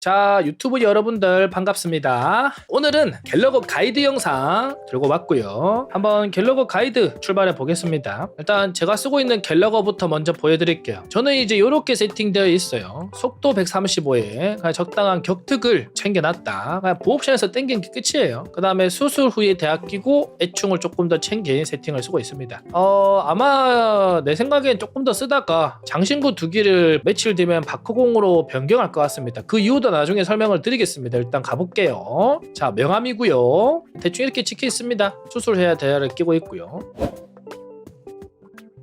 자 유튜브 여러분들 반갑습니다. 오늘은 갤러거 가이드 영상 들고 왔고요. 한번 갤러거 가이드 출발해 보겠습니다. 일단 제가 쓰고 있는 갤러거부터 먼저 보여드릴게요. 저는 이제 이렇게 세팅되어 있어요. 속도 135에 적당한 격특을 챙겨놨다. 그냥 보옵션에서 땡긴 게 끝이에요. 그 다음에 수술 후에 대학 끼고 애충을 조금 더 챙긴 세팅을 쓰고 있습니다. 어 아마 내 생각엔 조금 더 쓰다가 장신구 두 기를 며칠 뒤면 바크공으로 변경할 것 같습니다. 그 이유도 나중에 설명을 드리겠습니다. 일단 가볼게요. 자, 명함이고요. 대충 이렇게 찍혀 있습니다. 수술해야 대야를 끼고 있고요.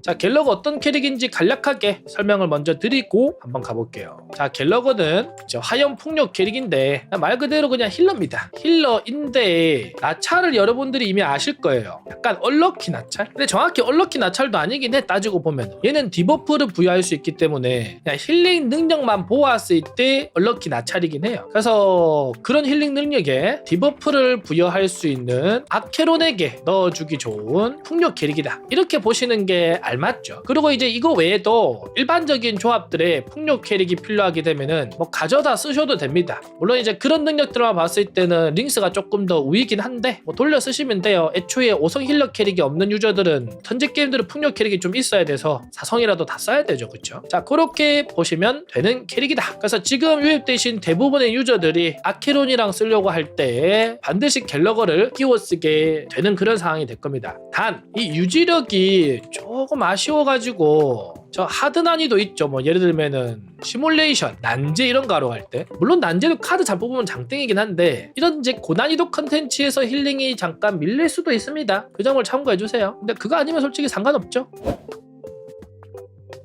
자, 갤러거 어떤 캐릭인지 간략하게 설명을 먼저 드리고 한번 가볼게요. 자, 갤러거는 저 화염 폭력 캐릭인데 말 그대로 그냥 힐러입니다. 힐러인데 나찰을 여러분들이 이미 아실 거예요. 약간 얼럭키 나찰? 근데 정확히 얼럭키 나찰도 아니긴 해 따지고 보면 얘는 디버프를 부여할 수 있기 때문에 그냥 힐링 능력만 보았을 때 얼럭키 나찰이긴 해요. 그래서 그런 힐링 능력에 디버프를 부여할 수 있는 아케론에게 넣어주기 좋은 풍력 캐릭이다. 이렇게 보시는 게 알 맞죠. 그리고 이제 이거 외에도 일반적인 조합들의 풍력 캐릭이 필요하게 되면은 뭐 가져다 쓰셔도 됩니다. 물론 이제 그런 능력들만 봤을 때는 링스가 조금 더 우위긴 한데 뭐 돌려 쓰시면 돼요. 애초에 5성 힐러 캐릭이 없는 유저들은 턴제 게임들은 풍력 캐릭이 좀 있어야 돼서 4성이라도 다 써야 되죠. 그쵸? 자 그렇게 보시면 되는 캐릭이다. 그래서 지금 유입되신 대부분의 유저들이 아케론이랑 쓰려고 할 때 반드시 갤러거를 끼워 쓰게 되는 그런 상황이 될 겁니다. 단 이 유지력이 조금 아쉬워가지고 저 하드 난이도 있죠. 뭐 예를 들면은 시뮬레이션, 난제 이런 거 하러 갈때 물론 난제도 카드 잘 뽑으면 장땡이긴 한데 이런 이제 고난이도 컨텐츠에서 힐링이 잠깐 밀릴 수도 있습니다. 그 점을 참고해 주세요. 근데 그거 아니면 솔직히 상관없죠.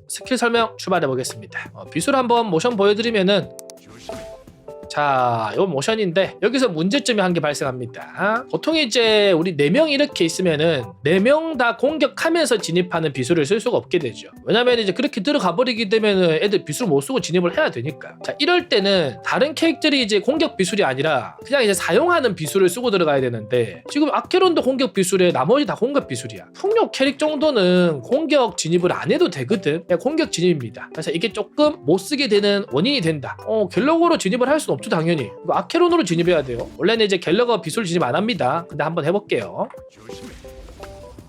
스킬 설명 출발해 보겠습니다. 어, 비술 한번 모션 보여드리면은 자, 이건 모션인데 여기서 문제점이 한 개 발생합니다. 보통 이제 우리 4명 이렇게 있으면은 4명 다 공격하면서 진입하는 비수를 쓸 수가 없게 되죠. 왜냐면 이제 그렇게 들어가 버리게 되면은 애들 비수를 못 쓰고 진입을 해야 되니까. 자, 이럴 때는 다른 캐릭들이 이제 공격 비술이 아니라 그냥 이제 사용하는 비술을 쓰고 들어가야 되는데 지금 아케론도 공격 비술에 나머지 다 공격 비술이야. 풍력 캐릭 정도는 공격 진입을 안 해도 되거든. 그냥 공격 진입입니다. 그래서 이게 조금 못 쓰게 되는 원인이 된다. 어, 갤럭으로 진입을 할 수는 없 죠, 당연히. 아케론으로 진입해야 돼요. 원래는 이제 갤럭어 비술 진입 안 합니다. 근데 한번 해볼게요.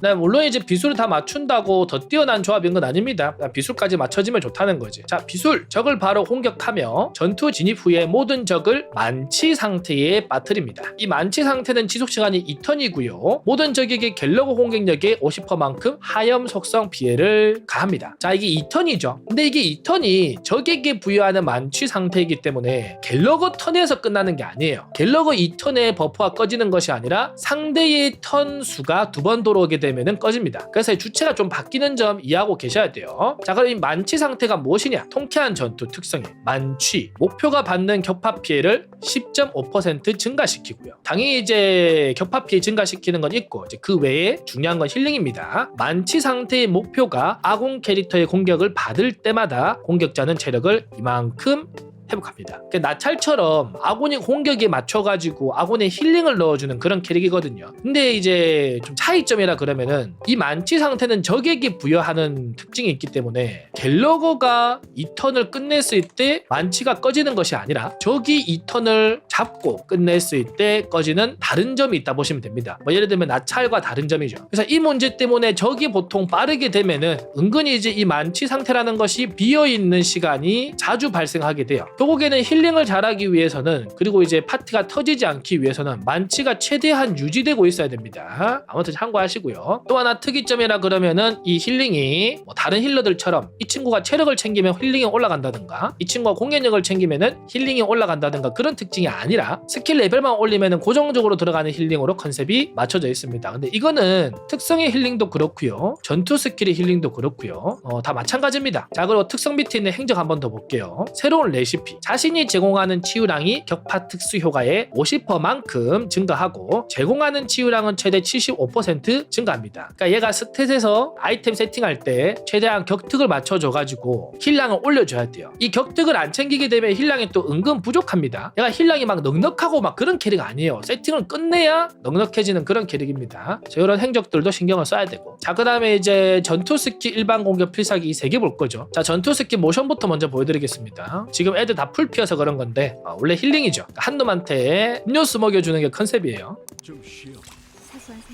네, 물론 이제 비술을 다 맞춘다고 더 뛰어난 조합인 건 아닙니다. 그냥 비술까지 맞춰지면 좋다는 거지. 자, 비술. 적을 바로 공격하며 전투 진입 후에 모든 적을 만치 상태에 빠뜨립니다. 이 만치 상태는 지속 시간이 2턴이고요. 모든 적에게 갤러거 공격력의 50%만큼 하염 속성 피해를 가합니다. 자, 이게 2턴이죠. 근데 이게 2턴이 적에게 부여하는 만취 상태이기 때문에 갤러거 턴에서 끝나는 게 아니에요. 갤러거 2턴에 버프가 꺼지는 것이 아니라 상대의 턴 수가 두 번 돌아오게 되면 은 꺼집니다. 그래서 이 주체가 좀 바뀌는 점 이해하고 계셔야 돼요. 자, 그럼 이 만취 상태가 무엇이냐? 통쾌한 전투 특성에 만취 목표가 받는 격파 피해를 10.5% 증가시키고요. 당연히 이제 격파 피해 증가시키는 건 있고 이제 그 외에 중요한 건 힐링입니다. 만취 상태의 목표가 아군 캐릭터의 공격을 받을 때마다 공격자는 체력을 이만큼 회복합니다. 그 나찰처럼 아군이 공격에 맞춰가지고 아군의 힐링을 넣어주는 그런 캐릭이거든요. 근데 이제 좀 차이점이라 그러면은 이 만취 상태는 적에게 부여하는 특징이 있기 때문에 갤러거가 이 턴을 끝냈을 때 만취가 꺼지는 것이 아니라 적이 이 턴을 잡고 끝냈을 때 꺼지는 다른 점이 있다 보시면 됩니다. 뭐 예를 들면 나찰과 다른 점이죠. 그래서 이 문제 때문에 적이 보통 빠르게 되면은 은근히 이제 이 만취 상태라는 것이 비어 있는 시간이 자주 발생하게 돼요. 결국에는 힐링을 잘하기 위해서는 그리고 이제 파티가 터지지 않기 위해서는 만취가 최대한 유지되고 있어야 됩니다. 아무튼 참고하시고요. 또 하나 특이점이라 그러면은 이 힐링이 뭐 다른 힐러들처럼 이 친구가 체력을 챙기면 힐링이 올라간다든가 이 친구가 공격력을 챙기면은 힐링이 올라간다든가 그런 특징이 아니라 스킬 레벨만 올리면은 고정적으로 들어가는 힐링으로 컨셉이 맞춰져 있습니다. 근데 이거는 특성의 힐링도 그렇고요. 전투 스킬의 힐링도 그렇고요. 어, 다 마찬가지입니다. 자 그리고 특성 밑에 있는 행적 한번 더 볼게요. 새로운 레시피 자신이 제공하는 치유량이 격파 특수 효과의 50%만큼 증가하고 제공하는 치유량은 최대 75% 증가합니다. 그러니까 얘가 스탯에서 아이템 세팅할 때 최대한 격특을 맞춰줘가지고 힐량을 올려줘야 돼요. 이 격특을 안 챙기게 되면 힐량이 또 은근 부족합니다. 얘가 힐량이 막 넉넉하고 막 그런 캐릭 아니에요. 세팅을 끝내야 넉넉해지는 그런 캐릭입니다. 자, 이런 행적들도 신경을 써야 되고. 자, 그 다음에 이제 전투 스킬 일반 공격 필살기 이 세 개 볼 거죠. 자, 전투 스킬 모션부터 먼저 보여드리겠습니다. 지금 애들 스킬도 다 풀피어서 그런 건데 어, 원래 힐링이죠. 한 놈한테 음료수 먹여주는 게 컨셉이에요. 좀 쉬어.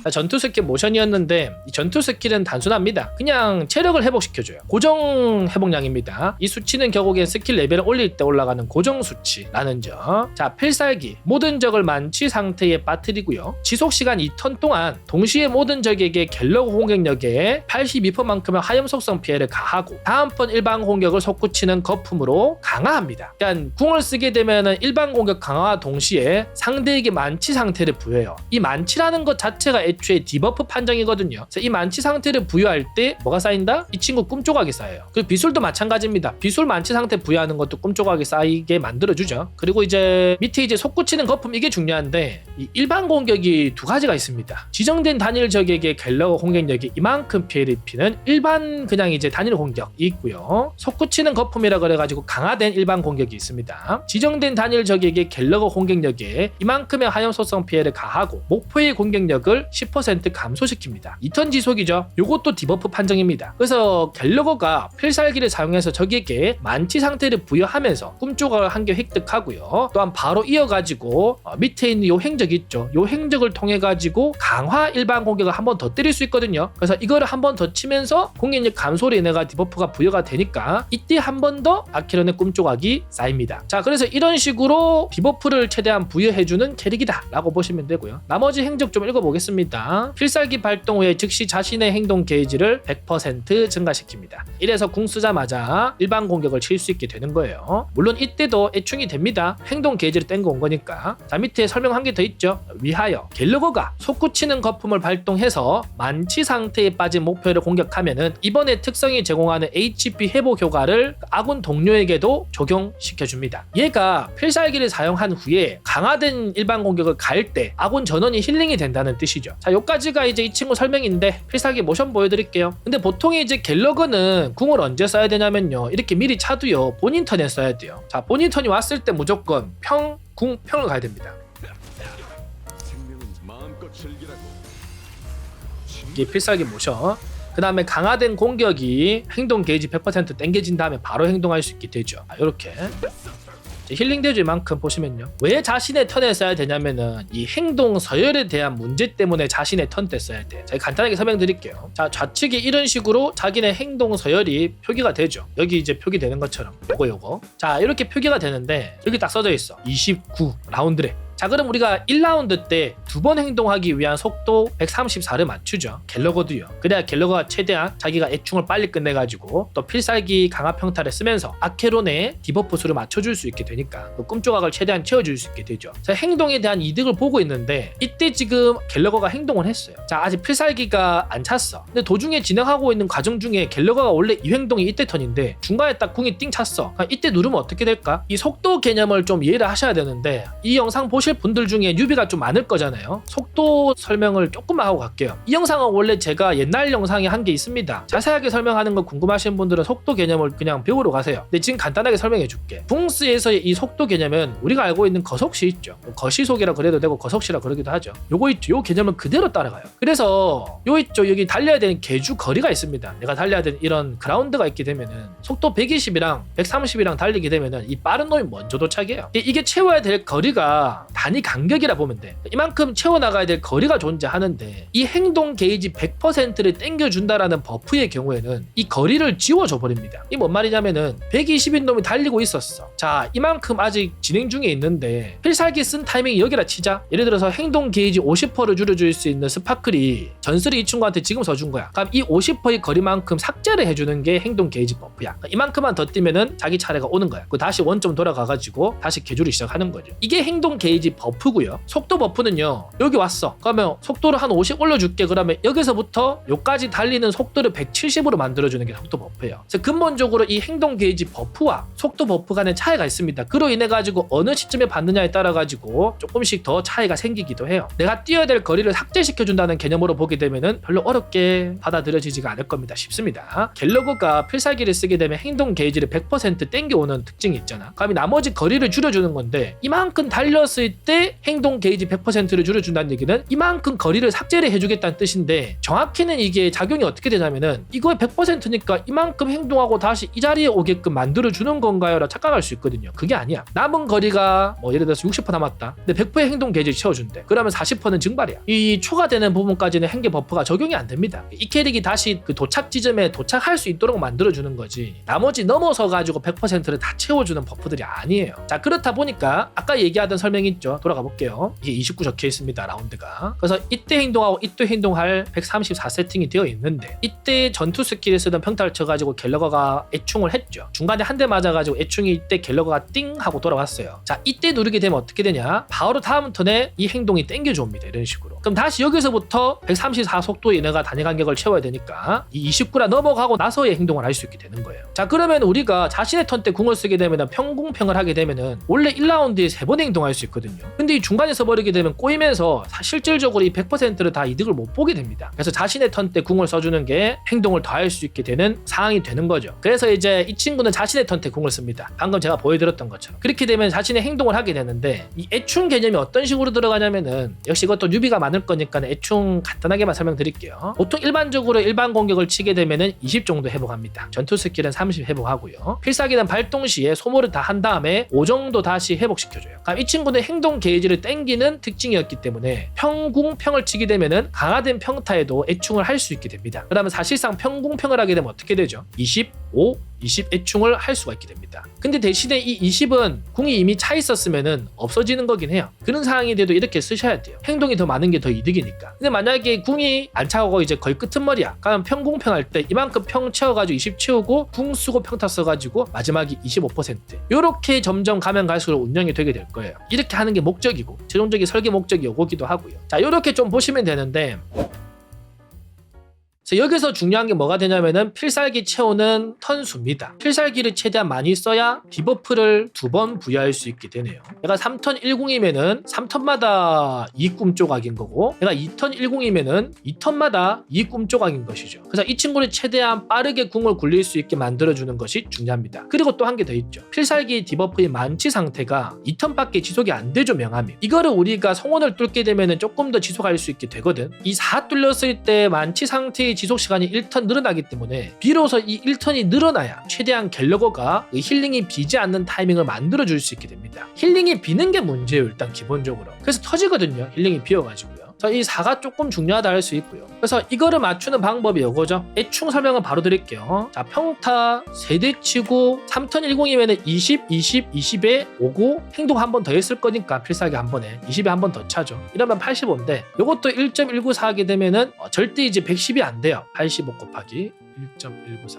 전투 스킬 모션이었는데 이 전투 스킬은 단순합니다. 그냥 체력을 회복시켜줘요. 고정 회복량입니다. 이 수치는 결국엔 스킬 레벨을 올릴 때 올라가는 고정 수치라는 점. 자, 필살기 모든 적을 만취 상태에 빠뜨리고요. 지속 시간 2턴 동안 동시에 모든 적에게 갤러그 공격력의 82%만큼의 화염 속성 피해를 가하고 다음번 일반 공격을 솟구치는 거품으로 강화합니다. 그러니까 궁을 쓰게 되면은 일반 공격 강화와 동시에 상대에게 만취 상태를 부여해요. 이 만취라는 것 자체가 애초에 디버프 판정이거든요. 그래서 이 만취 상태를 부여할 때 뭐가 쌓인다? 이 친구 꿈조각이 쌓여요. 그리고 비술도 마찬가지입니다. 비술 만취 상태 부여하는 것도 꿈조각이 쌓이게 만들어주죠. 그리고 이제 밑에 이제 솟구치는 거품 이게 중요한데 이 일반 공격이 두 가지가 있습니다. 지정된 단일 적에게 갤러거 공격력이 이만큼 피해를 입히는 일반 그냥 이제 단일 공격이 있고요. 솟구치는 거품이라 그래가지고 강화된 일반 공격이 있습니다. 지정된 단일 적에게 갤러거 공격력에 이만큼의 화염 소성 피해를 가하고 목표의 공격력을 10% 감소시킵니다. 2턴 지속이죠. 요것도 디버프 판정입니다. 그래서 갤러거가 필살기를 사용해서 적에게 만취 상태를 부여하면서 꿈조각을 한 개 획득하고요. 또한 바로 이어가지고 어, 밑에 있는 요 행적 있죠. 요 행적을 통해 가지고 강화 일반 공격을 한 번 더 때릴 수 있거든요. 그래서 이거를 한 번 더 치면서 공격력 감소로 인해가 디버프가 부여가 되니까 이때 한 번 더 아키런의 꿈조각이 쌓입니다. 자, 그래서 이런 식으로 디버프를 최대한 부여해주는 캐릭이다 라고 보시면 되고요. 나머지 행적 좀 읽어보겠습니다. 필살기 발동 후에 즉시 자신의 행동 게이지를 100% 증가시킵니다. 이래서 궁 쓰자마자 일반 공격을 칠 수 있게 되는 거예요. 물론 이때도 애충이 됩니다. 행동 게이지를 땡겨 온 거니까. 자 밑에 설명 한 개 더 있죠. 위하여 갤러거가 솟구치는 거품을 발동해서 만취 상태에 빠진 목표를 공격하면은 이번에 특성이 제공하는 HP 회복 효과를 아군 동료에게도 적용시켜 줍니다. 얘가 필살기를 사용한 후에 강화된 일반 공격을 갈 때 아군 전원이 힐링이 된다는 뜻이죠. 자, 여기까지가 이제 이 친구 설명인데 필살기 모션 보여드릴게요. 근데 보통 이제 갤러그는 궁을 언제 써야 되냐면요. 이렇게 미리 차도요. 본인 턴에 써야 돼요. 자, 본인 턴이 왔을 때 무조건 평, 궁, 평을 가야 됩니다. 이게 필살기 모션. 그 다음에 강화된 공격이 행동 게이지 100% 땡겨진 다음에 바로 행동할 수 있게 되죠. 이렇게 힐링 대주만큼 보시면요. 왜 자신의 턴에 써야 되냐면은 이 행동 서열에 대한 문제 때문에 자신의 턴 때 써야 돼. 제가 간단하게 설명드릴게요. 자 좌측에 이런 식으로 자기네 행동 서열이 표기가 되죠. 여기 이제 표기되는 것처럼 요거 요거. 자 이렇게 표기가 되는데 여기 딱 써져 있어. 29 라운드래. 자 그럼 우리가 1라운드 때 두 번 행동하기 위한 속도 134를 맞추죠. 갤러거도요. 그래야 갤러거가 최대한 자기가 애충을 빨리 끝내가지고 또 필살기 강화 평타를 쓰면서 아케론의 디버프 수를 맞춰줄 수 있게 되니까 그 꿈조각을 최대한 채워줄 수 있게 되죠. 자 행동에 대한 이득을 보고 있는데 이때 지금 갤러거가 행동을 했어요. 자 아직 필살기가 안 찼어. 근데 도중에 진행하고 있는 과정 중에 갤러거가 원래 이 행동이 이때 턴인데 중간에 딱 궁이 띵 찼어. 그럼 이때 누르면 어떻게 될까? 이 속도 개념을 좀 이해를 하셔야 되는데 이 영상 보실 분들 중에 뉴비가 좀 많을 거잖아요. 속도 설명을 조금만 하고 갈게요. 이 영상은 원래 제가 옛날 영상에 한 게 있습니다. 자세하게 설명하는 거 궁금하신 분들은 속도 개념을 그냥 배우러 가세요. 근데 지금 간단하게 설명해 줄게. 붕스에서의 이 속도 개념은 우리가 알고 있는 거속시 있죠. 뭐 거시속이라 그래도 되고 거속시라 그러기도 하죠. 요거 있죠. 요 개념을 그대로 따라가요. 그래서 요 있죠. 여기 달려야 되는 계주 거리가 있습니다. 내가 달려야 되는 이런 그라운드가 있게 되면은 속도 120이랑 130이랑 달리게 되면은 이 빠른 놈이 먼저 도착해요. 이게 채워야 될 거리가 단위 간격이라 보면 돼. 이만큼 채워나가야 될 거리가 존재하는데 이 행동 게이지 100%를 땡겨준다라는 버프의 경우에는 이 거리를 지워줘 버립니다. 이 뭔 말이냐면은 120인 놈이 달리고 있었어. 자, 이만큼 아직 진행 중에 있는데 필살기 쓴 타이밍이 여기라 치자. 예를 들어서 행동 게이지 50%를 줄여줄 수 있는 스파클이 전설이 이 친구한테 지금 써준 거야. 그럼 이 50%의 거리만큼 삭제를 해주는 게 행동 게이지 버프야. 이만큼만 더 뛰면은 자기 차례가 오는 거야. 그 다시 원점 돌아가가지고 다시 개조를 시작하는 거죠. 이게 행동 게이지 버프고요. 속도 버프는요. 여기 왔어. 그러면 속도를 한 50 올려줄게. 그러면 여기서부터 여기까지 달리는 속도를 170으로 만들어주는 게 속도 버프예요. 그래서 근본적으로 이 행동 게이지 버프와 속도 버프 간의 차이가 있습니다. 그로 인해 가지고 어느 시점에 받느냐에 따라 가지고 조금씩 더 차이가 생기기도 해요. 내가 뛰어야 될 거리를 삭제시켜 준다는 개념으로 보게 되면은 별로 어렵게 받아들여지지가 않을 겁니다. 쉽습니다. 갤러거가 필살기를 쓰게 되면 행동 게이지를 100% 땡겨오는 특징이 있잖아. 그럼 나머지 거리를 줄여주는 건데 이만큼 달렸을 이때 행동 게이지 100%를 줄여준다는 얘기는 이만큼 거리를 삭제를 해주겠다는 뜻인데 정확히는 이게 작용이 어떻게 되냐면은 이거의 100%니까 이만큼 행동하고 다시 이 자리에 오게끔 만들어주는 건가요? 라고 착각할 수 있거든요. 그게 아니야. 남은 거리가 뭐 예를 들어서 60% 남았다. 근데 100%의 행동 게이지를 채워준대. 그러면 40%는 증발이야. 이 초과되는 부분까지는 행계 버프가 적용이 안 됩니다. 이 캐릭이 다시 그 도착 지점에 도착할 수 있도록 만들어주는 거지. 나머지 넘어서 가지고 100%를 다 채워주는 버프들이 아니에요. 자 그렇다 보니까 아까 얘기하던 설명 있죠. 돌아가 볼게요. 이게 29 적혀 있습니다. 라운드가. 그래서 이때 행동하고 이때 행동할 134 세팅이 되어 있는데 이때 전투 스킬을 쓰던 평타를 쳐가지고 갤러거가 애충을 했죠. 중간에 한 대 맞아가지고 애충이 이때 갤러거가 띵 하고 돌아왔어요. 자 이때 누르게 되면 어떻게 되냐? 바로 다음 턴에 이 행동이 땡겨줘 옵니다. 이런 식으로. 그럼 다시 여기서부터 134 속도의 얘네가 단위 간격을 채워야 되니까 이 29라 넘어가고 나서의 행동을 할 수 있게 되는 거예요. 자 그러면 우리가 자신의 턴 때 궁을 쓰게 되면 평궁평을 하게 되면은 원래 1라운드에 3번 행동할 수 있거든요. 근데 이 중간에 써버리게 되면 꼬이면서 사- 실질적으로 이 100%를 다 이득을 못 보게 됩니다. 그래서 자신의 턴 때 궁을 써주는 게 행동을 더할 수 있게 되는 상황이 되는 거죠. 그래서 이제 이 친구는 자신의 턴 때 궁을 씁니다. 방금 제가 보여드렸던 것처럼. 그렇게 되면 자신의 행동을 하게 되는데 이 애충 개념이 어떤 식으로 들어가냐면은 역시 이것도 뉴비가 많을 거니까 애충 간단하게만 설명드릴게요. 보통 일반적으로 일반 공격을 치게 되면은 20 정도 회복합니다. 전투 스킬은 30 회복하고요. 필살기는 발동 시에 소모를 다 한 다음에 5 정도 다시 회복시켜줘요. 그럼 이 친구는 행동 게이지를 땡기는 특징이었기 때문에 평궁평을 치게 되면은 강화된 평타에도 애충을 할 수 있게 됩니다. 그러면 사실상 평궁평을 하게 되면 어떻게 되죠? 25, 20 애충을 할 수가 있게 됩니다. 근데 대신에 이 20은 궁이 이미 차 있었으면은 없어지는 거긴 해요. 그런 상황이 돼도 이렇게 쓰셔야 돼요. 행동이 더 많은 게 더 이득이니까. 근데 만약에 궁이 안 차고 이제 거의 끄트머리야. 그럼 평궁평 할 때 이만큼 평 채워가지고 20 채우고 궁 쓰고 평타 써가지고 마지막이 25%. 요렇게 점점 가면 갈수록 운영이 되게 될 거예요. 이렇게 하는 게 목적이고 최종적인 설계 목적이 요거기도 하고요. 자 요렇게 좀 보시면 되는데 여기서 중요한 게 뭐가 되냐면은 필살기 채우는 턴수입니다. 필살기를 최대한 많이 써야 디버프를 두 번 부여할 수 있게 되네요. 내가 3턴 10이면은 3턴마다 2꿈 조각인 거고 내가 2턴 10이면은 2턴마다 2꿈 조각인 것이죠. 그래서 이 친구를 최대한 빠르게 궁을 굴릴 수 있게 만들어주는 것이 중요합니다. 그리고 또 한 개 더 있죠. 필살기 디버프의 만치 상태가 2턴밖에 지속이 안 되죠 명함이. 이거를 우리가 성원을 뚫게 되면은 조금 더 지속할 수 있게 되거든. 이 4 뚫렸을 때 만치 상태의 지속 시간이 1턴 늘어나기 때문에 비로소 이 1턴이 늘어나야 최대한 갤러거가 이 힐링이 비지 않는 타이밍을 만들어 줄 수 있게 됩니다. 힐링이 비는 게 문제예요 일단 기본적으로. 그래서 터지거든요 힐링이 비어가지고요. 그래서 이 4가 조금 중요하다 할 수 있고요. 그래서 이거를 맞추는 방법이 이거죠. 애충 설명은 바로 드릴게요. 자, 평타 세대 치고 3턴 10이면 20, 20, 20에 오고 행동 한 번 더 했을 거니까 필살기 한 번에 20에 한 번 더 차죠. 이러면 85인데 이것도 1.194 하게 되면은 어, 절대 이제 110이 안 돼요. 85 곱하기 1.194.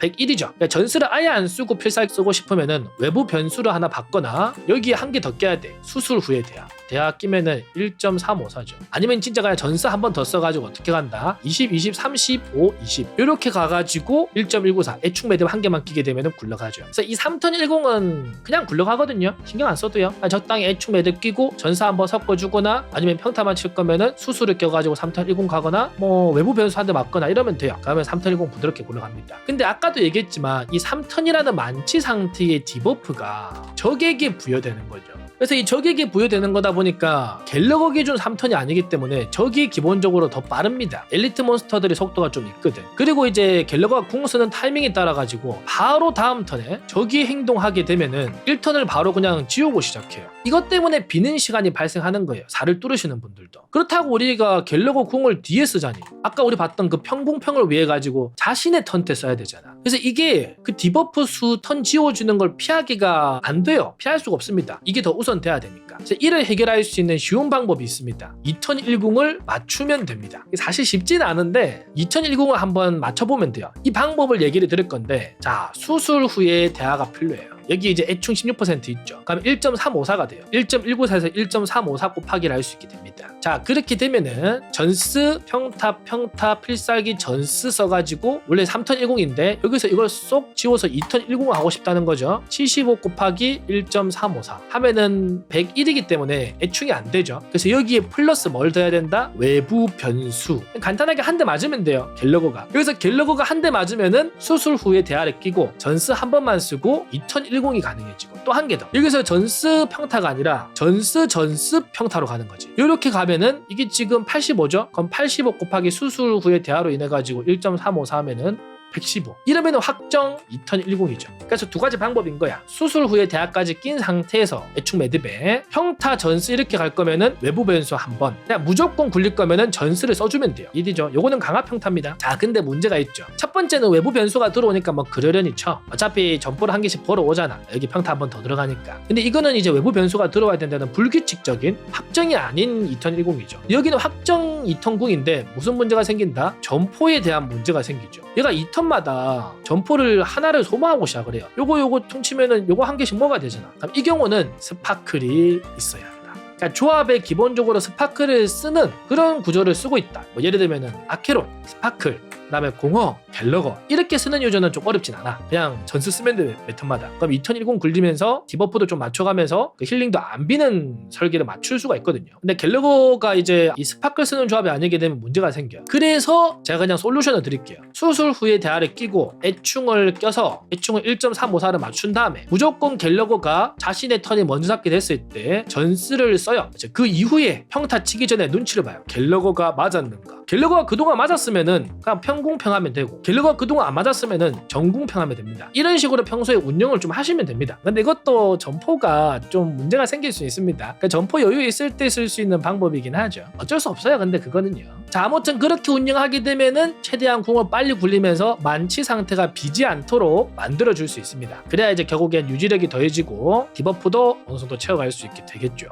101이죠. 그러니까 전술을 아예 안 쓰고 필살 쓰고 싶으면은 외부 변수를 하나 받거나 여기에 한 개 더 껴야 돼. 수술 후에 대학. 대학 끼면은 1.354죠. 아니면 진짜 그냥 전수 한번 더 써가지고 어떻게 간다? 20, 20, 35, 20 이렇게 가가지고 1.194 애축 매듭 한 개만 끼게 되면은 굴러가죠. 그래서 이 3턴 10은 그냥 굴러가거든요. 신경 안 써도요. 그냥 적당히 애축 매듭 끼고 전사 한 번 섞어주거나 아니면 평타만 칠 거면은 수술을 껴가지고 3턴 10 가거나 뭐 외부 변수 한 대 맞거나 이러면 돼요. 그러면 3턴 10 부드럽게 굴러갑니다. 근데 아까도 얘기했지만 이 3턴이라는 만치 상태의 디버프가 적에게 부여되는 거죠. 그래서 이 적에게 부여되는 거다 보니까 갤러거 기준 3턴이 아니기 때문에 적이 기본적으로 더 빠릅니다. 엘리트 몬스터들의 속도가 좀 있거든. 그리고 이제 갤러거가 궁 쓰는 타이밍에 따라 가지고 바로 다음 턴에 적이 행동하게 되면은 1턴을 바로 그냥 지우고 시작해요. 이것 때문에 비는 시간이 발생하는 거예요. 살을 뚫으시는 분들도. 그렇다고 우리가 갤러거 궁을 뒤에 쓰자니 아까 우리 봤던 그 평궁평을 위해 가지고 자신의 턴 때 써야 되잖아. 그래서 이게 그 디버프 수 턴 지워주는 걸 피하기가 안 돼요. 피할 수가 없습니다. 이게 더 우선 돼야 되니까. 그래서 이를 해결할 수 있는 쉬운 방법이 있습니다. 2010을 맞추면 됩니다. 사실 쉽지는 않은데 2010을 한번 맞춰보면 돼요. 이 방법을 얘기를 드릴 건데 자 수술 후에 대화가 필요해요. 여기 이제 애충 16% 있죠. 그럼 1.354가 돼요. 1.194에서 1.354 곱하기를 할 수 있게 됩니다. 자 그렇게 되면은 전스 평타 평타 필살기 전스 써가지고 원래 3턴 10인데 여기서 이걸 쏙 지워서 2턴 10을 하고 싶다는 거죠. 75 곱하기 1.354 하면은 101이기 때문에 애충이 안 되죠. 그래서 여기에 플러스 뭘 더해야 된다? 외부 변수. 간단하게 한 대 맞으면 돼요 갤러거가. 여기서 갤러거가 한 대 맞으면은 수술 후에 대화를 끼고 전스 한 번만 쓰고 2턴 10이 가능해지고 또 한 개 더. 여기서 전스 평타가 아니라 전스 전스 평타로 가는 거지. 이렇게 가면 은 이게 지금 85죠? 그럼 85 곱하기 수술 후에 대화로 인해 가지고 1.354 하면은 115 이러면 확정 2턴 10이죠. 그래서 두 가지 방법인 거야. 수술 후에 대학까지 낀 상태에서 애축 매듭에 평타 전스 이렇게 갈 거면은 외부 변수 한 번. 그냥 무조건 굴릴 거면은 전스를 써주면 돼요. 이디죠. 요거는 강화 평타입니다. 자 근데 문제가 있죠. 첫 번째는 외부 변수가 들어오니까 뭐 그러려니 쳐. 어차피 점포를 한 개씩 벌어 오잖아. 여기 평타 한 번 더 들어가니까. 근데 이거는 이제 외부 변수가 들어와야 된다는 불규칙적인 확정이 아닌 2턴 10이죠. 여기는 확정 2턴 9인데 무슨 문제가 생긴다? 점포에 대한 문제가 생기죠. 얘가 2턴마다 점포를 하나를 소모하고 시작을 해요. 요거 요거 퉁치면은 요거 한 개씩 먹어야 되잖아. 그럼 이 경우는 스파클이 있어야 한다. 그러니까 조합에 기본적으로 스파클을 쓰는 그런 구조를 쓰고 있다. 뭐 예를 들면은 아케론 스파클 그다음에 공허, 갤러거 이렇게 쓰는 유저는 좀 어렵진 않아. 그냥 전수 쓰면 돼 매턴마다. 그럼 2010 굴리면서 디버프도 좀 맞춰가면서 그 힐링도 안 비는 설계를 맞출 수가 있거든요. 근데 갤러거가 이제 이 스파클 쓰는 조합이 아니게 되면 문제가 생겨요. 그래서 제가 그냥 솔루션을 드릴게요. 수술 후에 대화를 끼고 애충을 껴서 애충을 1.354를 맞춘 다음에 무조건 갤러거가 자신의 턴이 먼저 잡게 됐을 때 전스를 써요. 그 이후에 평타 치기 전에 눈치를 봐요. 갤러거가 맞았는가? 갤러거가 그동안 맞았으면은 그냥 평 공평하면 되고 갤러거가 그동안 안 맞았으면은 정공평하면 됩니다. 이런 식으로 평소에 운영을 좀 하시면 됩니다. 근데 이것도 점포가 좀 문제가 생길 수 있습니다. 그러니까 점포 여유 있을 때 쓸 수 있는 방법이긴 하죠. 어쩔 수 없어요. 근데 그거는요. 자 아무튼 그렇게 운영하게 되면은 최대한 궁을 빨리 굴리면서 만치 상태가 비지 않도록 만들어 줄 수 있습니다. 그래야 이제 결국엔 유지력이 더해지고 디버프도 어느 정도 채워갈 수 있게 되겠죠.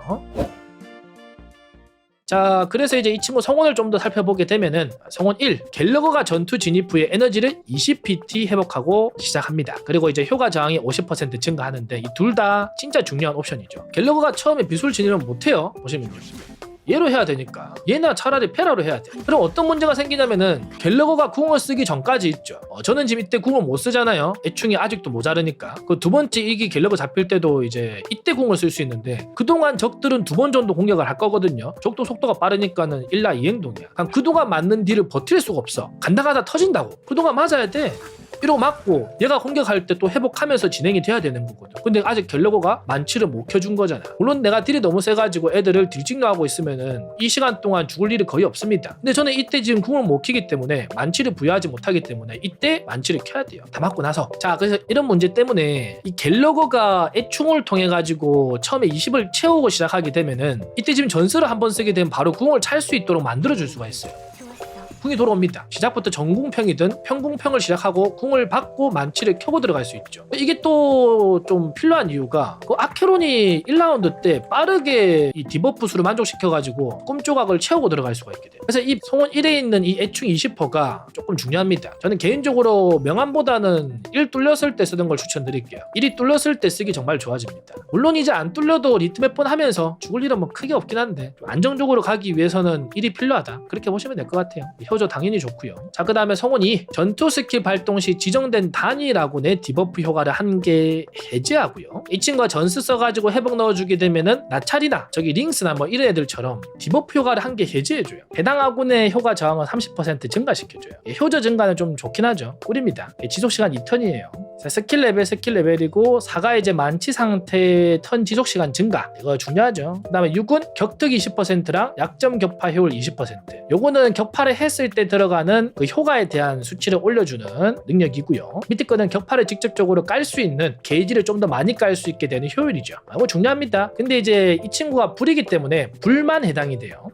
자, 그래서 이제 이 친구 성원을 좀 더 살펴보게 되면은 성원 1, 갤러거가 전투 진입 후에 에너지를 20PT 회복하고 시작합니다. 그리고 이제 효과 저항이 50% 증가하는데 이 둘 다 진짜 중요한 옵션이죠. 갤러거가 처음에 비술 진입을 못해요. 보시면요. 얘로 해야 되니까. 얘나 차라리 페라로 해야 돼. 그럼 어떤 문제가 생기냐면은 갤러거가 궁을 쓰기 전까지 있죠. 어, 저는 지금 이때 궁을 못 쓰잖아요. 애충이 아직도 모자르니까. 그 두 번째 이기 갤러거 잡힐 때도 이제 이때 궁을 쓸 수 있는데 그동안 적들은 두 번 정도 공격을 할 거거든요. 적도 속도가 빠르니까는 일라 이행동이야. 그냥 그동안 맞는 딜을 버틸 수가 없어. 간다 가다 터진다고. 그동안 맞아야 돼. 이러고 맞고 얘가 공격할 때 또 회복하면서 진행이 돼야 되는 거거든. 근데 아직 갤러거가 만치를 못 켜준 거잖아. 물론 내가 딜이 너무 세가지고 애들을 딜찍노하고 있으면 은 이 시간 동안 죽을 일이 거의 없습니다. 근데 저는 이때 지금 궁을 못 키기 때문에 만치를 부여하지 못하기 때문에 이때 만치를 켜야 돼요. 다 맞고 나서. 자, 그래서 이런 문제 때문에 이 갤러거가 애충을 통해 가지고 처음에 20을 채우고 시작하게 되면은 이때 지금 전설을 한번 쓰게 되면 바로 궁을 찰 수 있도록 만들어 줄 수가 있어요. 궁이 돌아옵니다. 시작부터 전궁평이든 평궁평을 시작하고 궁을 받고 만치를 켜고 들어갈 수 있죠. 이게 또 좀 필요한 이유가 그 아케론이 1라운드 때 빠르게 이 디버프 수를 만족시켜가지고 꿈조각을 채우고 들어갈 수가 있게 돼요. 그래서 이 성원 1에 있는 이 애충 20%가 조금 중요합니다. 저는 개인적으로 명암보다는 1 뚫렸을 때 쓰던 걸 추천드릴게요. 1이 뚫렸을 때 쓰기 정말 좋아집니다. 물론 이제 안 뚫려도 리트 몇번 하면서 죽을 일은 뭐 크게 없긴 한데 좀 안정적으로 가기 위해서는 1이 필요하다. 그렇게 보시면 될 것 같아요. 효조 당연히 좋고요. 자, 그 다음에 2. 전투 스킬 발동 시 지정된 단위라고 내 디버프 효과를 한 개 해제하고요. 이 친구가 전스 써가지고 회복 넣어주게 되면은 나찰이나 저기 링스나 뭐 이런 애들처럼 디버프 효과를 한 개 해제해줘요. 해당 아군의 효과 저항을 30% 증가시켜줘요. 예, 효저 증가는 좀 좋긴 하죠. 꿀입니다. 예, 지속 시간 2턴이에요. 스킬 레벨 스킬 레벨이고 4가 이제 만치 상태 턴 지속 시간 증가 이거 중요하죠. 그다음에 6은 격특 20%랑 약점 격파 효율 20%. 요거는 격파를 했을 때 들어가는 그 효과에 대한 수치를 올려주는 능력이고요. 밑에 거는 격파를 직접적으로 깔 수 있는 게이지를 좀 더 많이 깔 수 있게 되는 효율이죠. 아, 이거 중요합니다. 근데 이제 이 친구가 불이기 때문에 불만 해당이 돼요.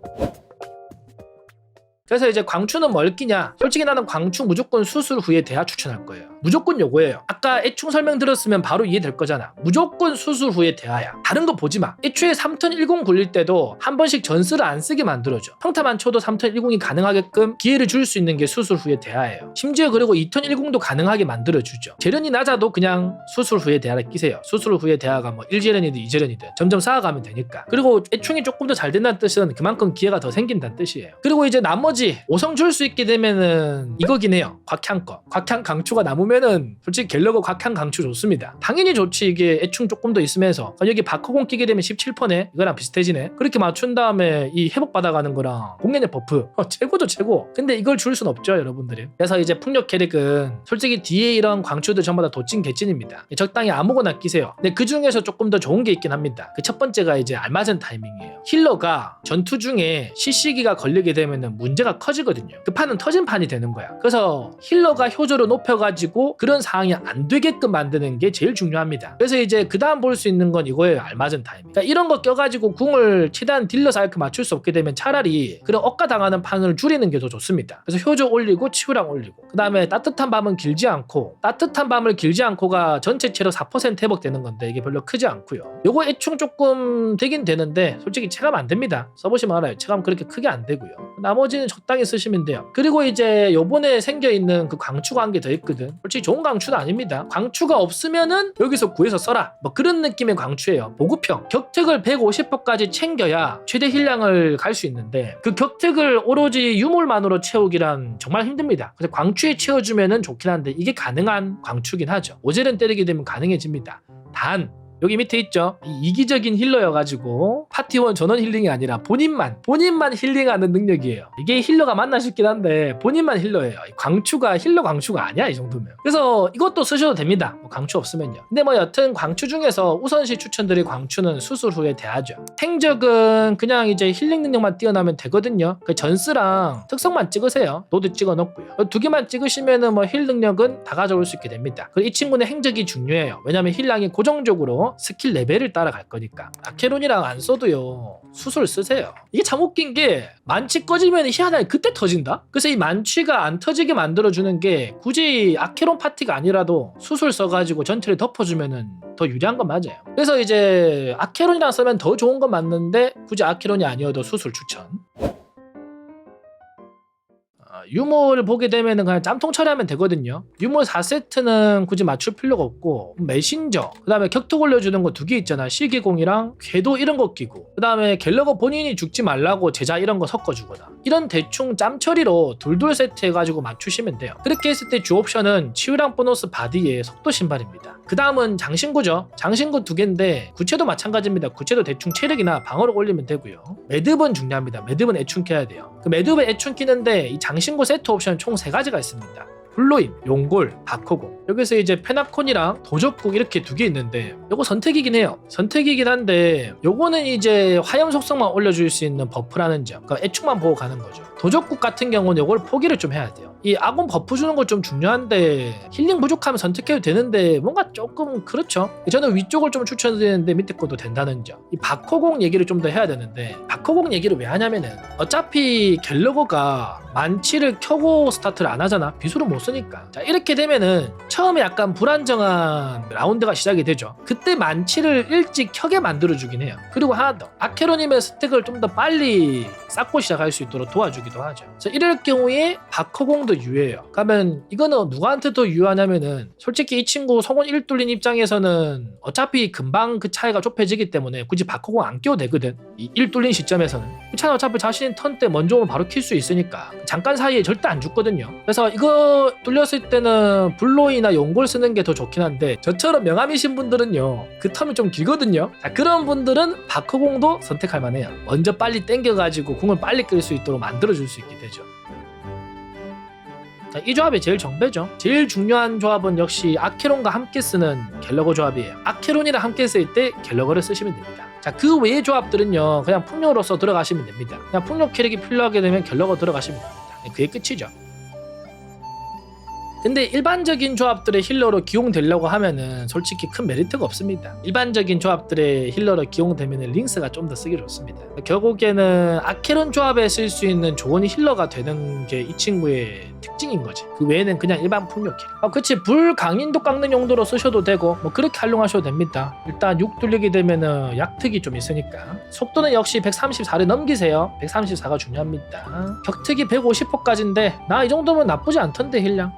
그래서 이제 광추는 뭘 끼냐? 솔직히 나는 광추 무조건 수술 후에 대하 추천할 거예요. 무조건 요거예요. 아까 애충 설명 들었으면 바로 이해될 거잖아. 무조건 수술 후에 대하야. 다른 거 보지 마. 애초에 3턴 10 굴릴 때도 한 번씩 전스를 안 쓰게 만들어줘. 평타만 쳐도 3턴 10이 가능하게끔 기회를 줄 수 있는 게 수술 후에 대하예요. 심지어 그리고 2턴 10도 가능하게 만들어주죠. 재련이 낮아도 그냥 수술 후에 대하를 끼세요. 수술 후에 대하가 뭐 1재련이든 2재련이든 점점 쌓아가면 되니까. 그리고 애충이 조금 더 잘 된다는 뜻은 그만큼 기회가 더 생긴다는 뜻이에요. 그리고 이제 나머지 5성 줄 수 있게 되면은 이거긴 해요. 곽향 거. 곽향 강추가 남으면은 솔직히 갤러거 곽향 강추 좋습니다. 당연히 좋지 이게 애충 조금 더 있으면서 아, 여기 바커공 끼게 되면 17%네. 이거랑 비슷해지네. 그렇게 맞춘 다음에 이 회복 받아가는 거랑 공연의 버프 어, 최고죠 최고. 근데 이걸 줄 순 없죠 여러분들이. 그래서 이제 풍력 캐릭은 솔직히 뒤에 이런 광추들 전부 다 도찐 개찐입니다. 적당히 아무거나 끼세요. 근데 그 중에서 조금 더 좋은 게 있긴 합니다. 그 첫 번째가 이제 알맞은 타이밍이에요. 힐러가 전투 중에 CC기가 걸리게 되면은 문제가 커지거든요. 그 판은 터진 판이 되는 거야. 그래서 힐러가 효조를 높여가지고 그런 상황이 안 되게끔 만드는 게 제일 중요합니다. 그래서 이제 그 다음 볼 수 있는 건 이거예요. 알맞은 타이밍. 그러니까 이런 거 껴가지고 궁을 최대한 딜러 사이클 맞출 수 없게 되면 차라리 그런 억가 당하는 판을 줄이는 게 더 좋습니다. 그래서 효조 올리고 치유랑 올리고 그 다음에 따뜻한 밤은 길지 않고 따뜻한 밤을 길지 않고가 전체 체력 4% 회복되는 건데 이게 별로 크지 않고요. 요거 애충 조금 되긴 되는데 솔직히 체감 안 됩니다. 써보시면 알아요. 체감 그렇게 크게 안 되고요. 나머지는 적당히 쓰시면 돼요. 그리고 이제 요번에 생겨 있는 그 광추가 한 개 더 있거든. 솔직히 좋은 광추는 아닙니다. 광추가 없으면은 여기서 구해서 써라. 뭐 그런 느낌의 광추예요. 보급형. 격특을 150%까지 챙겨야 최대 힐량을 갈 수 있는데 그 격특을 오로지 유물만으로 채우기란 정말 힘듭니다. 그래서 광추에 채워주면은 좋긴 한데 이게 가능한 광추긴 하죠. 오젤은 때리게 되면 가능해집니다. 단 여기 밑에 있죠. 이 이기적인 힐러여가지고 파티원 전원 힐링이 아니라 본인만 본인만 힐링하는 능력이에요. 이게 힐러가 맞나 싶긴 한데 본인만 힐러예요. 이 광추가 힐러 광추가 아니야 이 정도면. 그래서 이것도 쓰셔도 됩니다. 뭐 광추 없으면요. 근데 뭐 여튼 광추 중에서 우선시 추천드릴 광추는 수술 후에 대하죠. 행적은 그냥 이제 힐링 능력만 뛰어나면 되거든요. 그 전스랑 특성만 찍으세요. 노드 찍어 놓고요. 두 개만 찍으시면은 뭐 힐 능력은 다 가져올 수 있게 됩니다. 그리고 이 친구는 행적이 중요해요. 왜냐면 힐량이 고정적으로 스킬 레벨을 따라갈 거니까. 아케론이랑 안 써도요. 수술 쓰세요. 이게 참 웃긴 게 만취 꺼지면 희한하게 그때 터진다? 그래서 이 만취가 안 터지게 만들어주는 게 굳이 아케론 파티가 아니라도 수술 써가지고 전체를 덮어주면은 더 유리한 건 맞아요. 그래서 이제 아케론이랑 쓰면 더 좋은 건 맞는데 굳이 아케론이 아니어도 수술 추천. 아, 유물을 보게 되면은 그냥 짬통 처리하면 되거든요. 유물 4세트는 굳이 맞출 필요가 없고 메신저, 그다음에 격투 올려주는 거 두 개 있잖아. 시계공이랑 궤도 이런 거 끼고, 그다음에 갤러거 본인이 죽지 말라고 제자 이런 거 섞어주거나 이런 대충 짬 처리로 둘둘 세트 해가지고 맞추시면 돼요. 그렇게 했을 때 주 옵션은 치유랑 보너스 바디에 속도 신발입니다. 그 다음은 장신구죠. 장신구 두 개인데 구체도 마찬가지입니다. 구체도 대충 체력이나 방어력 올리면 되고요. 매듭은 중요합니다. 매듭은 애충 켜야 돼요. 그 매듭에 애충 키는데 이 장신구 세트 옵션 총 세 가지가 있습니다. 블로인, 용골, 바코고 여기서 이제 페나콘이랑 도적국 이렇게 두 개 있는데 요거 선택이긴 해요. 선택이긴 한데 요거는 이제 화염 속성만 올려줄 수 있는 버프라는 점. 그러니까 애축만 보고 가는 거죠. 도적국 같은 경우는 요걸 포기를 좀 해야 돼요. 이 아군 버프 주는 거 좀 중요한데 힐링 부족하면 선택해도 되는데 뭔가 조금 그렇죠? 저는 위쪽을 좀 추천드리는데 밑에 것도 된다는 점 이 바코공 얘기를 좀 더 해야 되는데 바코공 얘기를 왜 하냐면은 어차피 갤러거가 만치를 켜고 스타트를 안 하잖아. 비수를 못 쓰니까. 자 이렇게 되면은 처음에 약간 불안정한 라운드가 시작이 되죠. 그때 만치를 일찍 켜게 만들어 주긴 해요. 그리고 하나 더 아케로님의 스택을 좀 더 빨리 쌓고 시작할 수 있도록 도와주기도 하죠. 그래서 이럴 경우에 바커공도 유효해요. 그러면 이거는 누구한테 더 유효하냐면은 솔직히 이 친구 성원 1뚫린 입장에서는 어차피 금방 그 차이가 좁혀지기 때문에 굳이 바커공 안 껴도 되거든. 이 1뚫린 시점에서는. 그 차는 어차피 자신이 턴때 먼저 오면 바로 킬 수 있으니까. 잠깐 사이에 절대 안 죽거든요. 그래서 이거 뚫렸을 때는 블로이나 용골 쓰는 게 더 좋긴 한데 저처럼 명함이신 분들은요 그 텀이 좀 길거든요 자, 그런 분들은 바커공도 선택할 만해요 먼저 빨리 땡겨가지고 궁을 빨리 끌 수 있도록 만들어줄 수 있게 되죠 자, 이 조합이 제일 정배죠. 제일 중요한 조합은 역시 아케론과 함께 쓰는 갤러거 조합이에요. 아케론이랑 함께 쓸 때 갤러거를 쓰시면 됩니다. 자, 그 외의 조합들은요, 그냥 풍력으로서 들어가시면 됩니다. 그냥 풍력 캐릭이 필요하게 되면 갤러거 들어가시면 됩니다. 네, 그게 끝이죠. 근데 일반적인 조합들의 힐러로 기용되려고 하면은 솔직히 큰 메리트가 없습니다. 일반적인 조합들의 힐러로 기용되면 링스가 좀 더 쓰기 좋습니다. 결국에는 아케론 조합에 쓸 수 있는 좋은 힐러가 되는 게 이 친구의 특징인 거지. 그 외에는 그냥 일반 풍요 캐릭. 아, 그치. 불 강인도 깎는 용도로 쓰셔도 되고 뭐 그렇게 활용하셔도 됩니다. 일단 6 뚫리게 되면은 약특이 좀 있으니까 속도는 역시 134를 넘기세요. 134가 중요합니다. 격특이 150호까지인데 나 이 정도면 나쁘지 않던데 힐량.